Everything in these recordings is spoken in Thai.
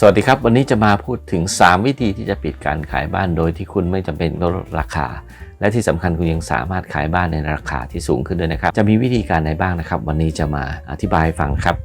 สวัสดีครับ วันนี้จะมาพูดถึง 3 วิธีที่จะปิดการขายบ้านโดยที่คุณไม่จำเป็นต้องลดราคา และที่สำคัญคุณยังสามารถขายบ้านในราคาที่สูงขึ้นด้วยนะครับ จะมีวิธีการไหนบ้างนะครับ วันนี้จะมาอธิบายฟังครับ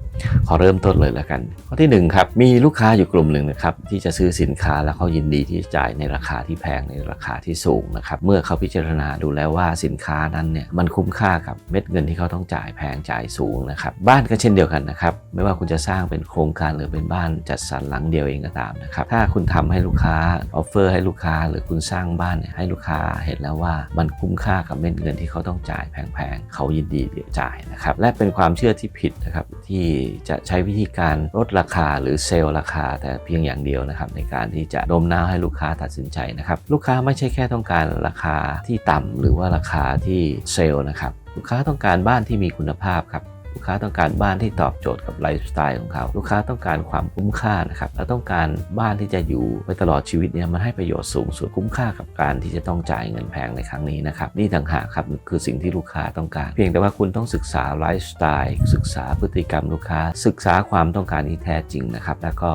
ขอเริ่มต้นเลยแล้วกัน ข้อที่หนึ่งครับ มีลูกค้าอยู่กลุ่มหนึ่งนะครับที่จะซื้อสินค้าแล้วเขายินดีที่จะจ่ายในราคาที่แพงในราคาที่สูงนะครับเมื่อเขาพิจารณาดูแล้วว่าสินค้านั้นเนี่ยมันคุ้มค่ากับเม็ดเงินที่เขาต้องจ่ายแพงจ่ายสูงนะครับบ้านก็เช่นเดียวกันนะครับไม่ว่าคุณจะสร้างเป็นโครงการหรือเป็นบ้านจัดสรรหลังเดียวเองก็ตามนะครับถ้าคุณทำให้ลูกค้าออฟเฟอร์ให้ลูกค้าหรือคุณสร้างบ้านให้ลูกค้าเห็นแล้วว่ามันคุ้มค่ากับเม็ดเงินที่เขาต้องจ่ายแพงๆเขายินดีที่จะจ่ายนะครับและเป็นความเชื่อที่ผิดนะครับที่จะใช้วิธีการลดราคาหรือเซลล์ราคา แต่เพียงอย่างเดียวนะครับในการที่จะโน้มน้าวให้ลูกค้าตัดสินใจนะครับลูกค้าไม่ใช่แค่ต้องการราคาที่ต่ำหรือว่าราคาที่เซลล์นะครับลูกค้าต้องการบ้านที่มีคุณภาพครับ ลูกค้าต้องการบ้านที่ตอบโจทย์กับไลฟ์สไตล์ของเขา ลูกค้าต้องการความคุ้มค่านะครับและต้องการบ้านที่จะอยู่ไปตลอดชีวิตเนี่ยมันให้ประโยชน์สูงสุดคุ้มค่ากับการที่จะต้องจ่ายเงินแพงในครั้งนี้นะครับนี่ต่างหากครับคือสิ่งที่ลูกค้าต้องการ เพียงแต่ว่าคุณต้องศึกษาไลฟ์สไตล์ศึกษาพฤติกรรมลูกค้า ศึกษาความต้องการที่แท้จริงนะครับแล้วก็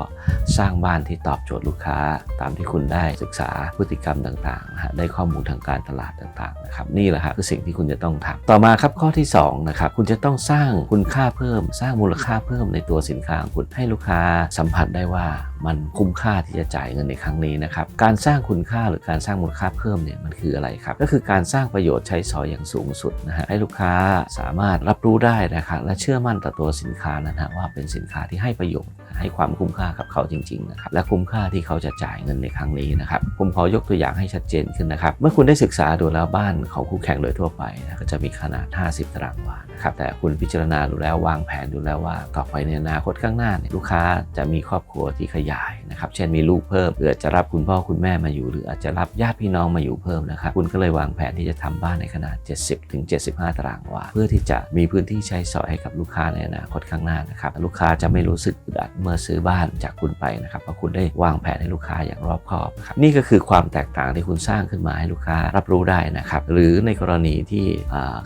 สร้างบ้านที่ตอบโจทย์ลูกค้า ตามที่คุณได้ศึกษาพฤติกรรมต่างๆนะฮะได้ข้อมูลทางการตลาดต่างๆนะครับนี่แหละครับคือสิ่งที่คุณจะต้องทำต่อมาครับข้อที่สองนะครับคุณจะต้องสร้างคุณค่าเพิ่ม สร้างมูลค่าเพิ่มในตัวสินค้าของคุณให้ลูกค้าสัมผัสได้ว่ามันคุ้มค่าที่จะจ่ายเงินในครั้งนี้นะครับการสร้างคุณค่าหรือการสร้างมูลค่าเพิ่มเนี่ยมันคืออะไรครับก็คือการสร้างประโยชน์ใช้สอยอย่างสูงสุดนะฮะให้ลูกค้าสามารถรับรู้ได้นะครับและเชื่อมั่นต่อตัวสินค้านะฮะว่าเป็นสินค้าที่ให้ประโยชน์ให้ความคุ้มค่ากับเขาจริงๆนะครับและคุ้มค่าที่เขาจะจ่ายเงินในครั้งนี้นะครับผมขอยกตัวอย่างให้ชัดเจนขึ้นนะครับเมื่อคุณได้ศึกษาดูแล้วบ้านของคู่แข่งโดยทั่วไปนะก็จะมีขนาด 50 ตารางวานะครับแต่คุณพิจารณาดูแล้ววางแผนดูแล้วว่าต่อไปในอนาคตข้างหน้าเนี่ยลูกค้าจะมีครอบครัวที่ขยายนะครับเช่นมีลูกเพิ่มหรืออาจจะรับคุณพ่อคุณแม่มาอยู่ หรืออาจจะรับญาติพี่น้องมาอยู่เพิ่มนะครับคุณก็เลยวางแผนที่จะทำบ้านในขนาด 70ถึง75 ตารางวาเพื่อที่จะมีพื้นที่ใช้สอยให้กับลูกค้าในอนาคตข้างหน้านะครับลูกค้าจะไม่รู้สึกอึดอัดเมื่อซื้อบ้านจากคุณไปนะครับเพราะคุณได้วางแผนให้ลูกค้าอย่างรอบคอบครับนี่ก็คือความแตกต่างที่คุณสร้างขึ้นมาให้ลูกค้ารับรู้ได้นะครับหรือในกรณีที่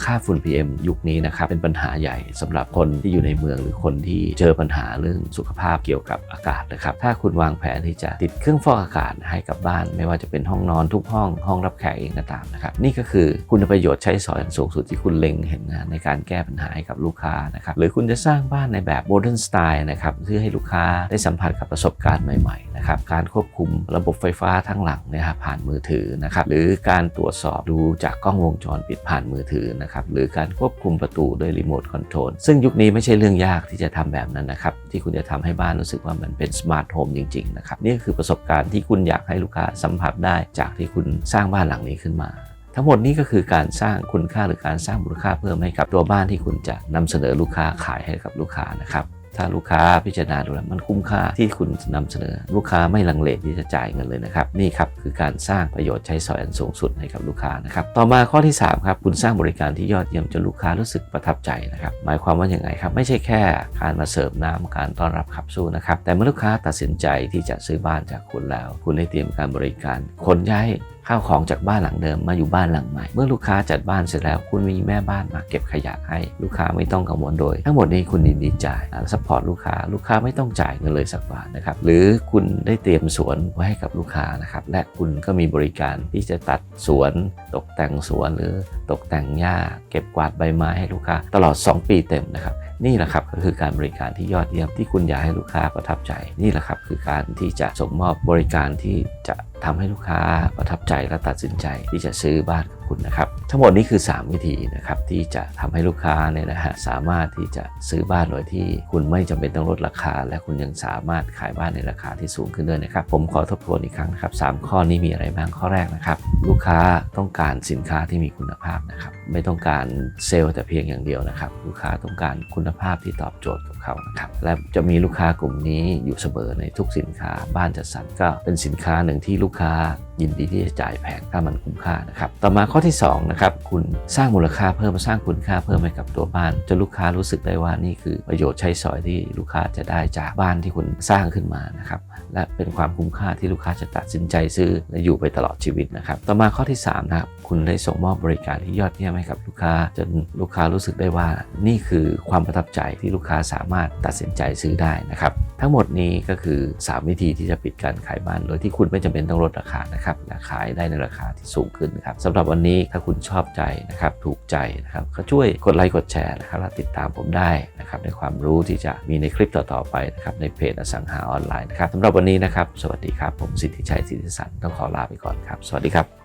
ค่าฝุ่น PM ยุคนี้นะครับเป็นปัญหาใหญ่สำหรับคนที่อยู่ในเมืองหรือคนที่เจอปัญหาเรื่องสุขภาพเกี่ยวกับอากาศนะครับถ้าคุณวางแผนที่จะติดเครื่องฟอกอากาศให้กับบ้าน ไม่ว่าจะเป็นห้องนอนทุกห้องห้องรับแขกเองก็ตามนะครับนี่ก็คือคุณประโยชน์ใช้สอยอันสูงสุดที่คุณเล็งเห็นนะในการแก้ปัญหาให้กับลูกค้านะครับหรือคุณจะสร้างบ้านในแบบโมเดิร์นสไตล์นะครับเพื่อให้ลูกค้าได้สัมผัสกับประสบการณ์ใหม่ๆนะครับการควบคุมระบบไฟฟ้าทั้งหลังเนะครับผ่านมือถือนะครับหรือการตรวจสอบดูจากกล้องวงจรปิดผ่านมือถือนะครับหรือการควบคุมประตูด้วยรีโมทคอนโทรลซึ่งยุคนี้ไม่ใช่เรื่องยากที่จะทำแบบนั้นนะครับที่คุณจะทำให้บ้านรู้สึกว่ามันเป็นสมาร์ทโฮมจริงๆนะครับนี่ก็คือประสบการณ์ที่คุณอยากให้ลูกค้าสัมผัสได้จากที่คุณสร้างบ้านหลังนี้ขึ้นมาทั้งหมดนี้ก็คือการสร้างคุณค่าหรือการสร้างมูลค่าเพิ่มให้กับตัวบ้านที่คุณจะนำเสนอลูกค้าขายให้กับลูกค้านะครับ ถ้าลูกค้าพิจารณาดูแล้วมันคุ้มค่าที่คุณนำเสนอ ลูกค้าไม่ลังเลที่จะจ่ายเงินเลยนะครับ นี่ครับคือการสร้างประโยชน์ใช้สอยอันสูงสุดให้กับลูกค้านะครับต่อมาข้อที่ 3 ครับ คุณสร้างบริการที่ยอดเยี่ยมจนลูกค้ารู้สึกประทับใจนะครับหมายความว่าอย่างไงครับ ไม่ใช่แค่การมาเสิร์ฟน้ำการต้อนรับขับสู้นะครับแต่เมื่อลูกค้าตัดสินใจที่จะซื้อบ้านจากคุณแล้ว คุณได้เตรียมการบริการขนย้ายข้าวของจากบ้านหลังเดิมมาอยู่บ้านหลังใหม่ เมื่อลูกค้าจัดบ้านเสร็จแล้ว คุณมีแม่บ้านมาเก็บขยะให้ ลูกค้าไม่ต้องกังวลโดย ทั้งหมดนี้คุณยินดีจ่ายซัพพอร์ตลูกค้า ลูกค้าไม่ต้องจ่ายเงินเลยสักบาทนะครับ หรือคุณได้เตรียมสวนไว้ให้กับลูกค้านะครับ และคุณก็มีบริการที่จะตัดสวน ตกแต่งสวนหรือตกแต่งหญ้า เก็บกวาดใบไม้ให้ลูกค้า ตลอด 2 ปีเต็มนะครับนี่แหละครับก็คือการบริการที่ยอดเยี่ยมที่คุณอยากให้ลูกค้าประทับใจ นี่แหละครับคือการที่จะส่งมอบบริการที่จะทำให้ลูกค้าประทับใจและตัดสินใจที่จะซื้อบ้านกับคุณนะครับ ทั้งหมดนี้คือ 3 วิธีนะครับที่จะทำให้ลูกค้าเนี่ยนะฮะสามารถที่จะซื้อบ้านโดยที่คุณไม่จำเป็นต้องลดราคา และคุณยังสามารถขายบ้านในราคาที่สูงขึ้นด้วยนะครับ ผมขอทบทวนอีกครั้งนะครับสามข้อนี้มีอะไรบ้างข้อแรกนะครับ ลูกค้าต้องการสินค้าที่มีคุณภาพนะครับไม่ต้องการเซลล์แต่เพียงอย่างเดียวนะครับ ลูกค้าต้องการคุณภาพที่ตอบโจทย์กับเขานะครับและจะมีลูกค้ากลุ่มนี้อยู่เสมอในทุกสินค้าบ้านจัดสรรก็เป็นสินค้าหนึ่งที่ลูกค้ายินดีที่จะจ่ายแพงถ้ามันคุ้มค่านะครับต่อมาข้อที่2นะครับคุณสร้างมูลค่าเพิ่มสร้างคุณค่าเพิ่มให้กับตัวบ้านจนลูกค้ารู้สึกได้ว่านี่คือประโยชน์ใช้สอยที่ลูกค้าจะได้จากบ้านที่คุณสร้างขึ้นมานะครับและเป็นความคุ้มค่าที่ลูกค้าจะตัดสินใจซื้อและอยู่ไปตลอดชีวิตนะครับต่อมาข้อที่3นะครับคุณได้ส่งมอบบริการที่ยอดเยี่ยมให้กับลูกค้า จนลูกค้ารู้สึกได้ว่า นี่คือความประทับใจที่ลูกค้าสามารถตัดสินใจซื้อได้นะครับทั้งหมดนี้ก็คือ 3 วิธีที่จะปิดการขายบ้าน โดยที่คุณไม่จำเป็นต้องลดราคานะครับและขายได้ในราคาที่สูงขึ้นครับสำหรับวันนี้ถ้าคุณชอบใจนะครับถูกใจนะครับก็ช่วยกดไลค์กดแชร์นะครับและติดตามผมได้นะครับในความรู้ที่จะมีในคลิปต่อๆไปนะครับในเพจอสังหาออนไลน์นะครับสำหรับวันนี้นะครับ สวัสดีครับ ผมสิทธิชัยสิทธิสันต้องขอลาไปก่อนครับ สวัสดีครับ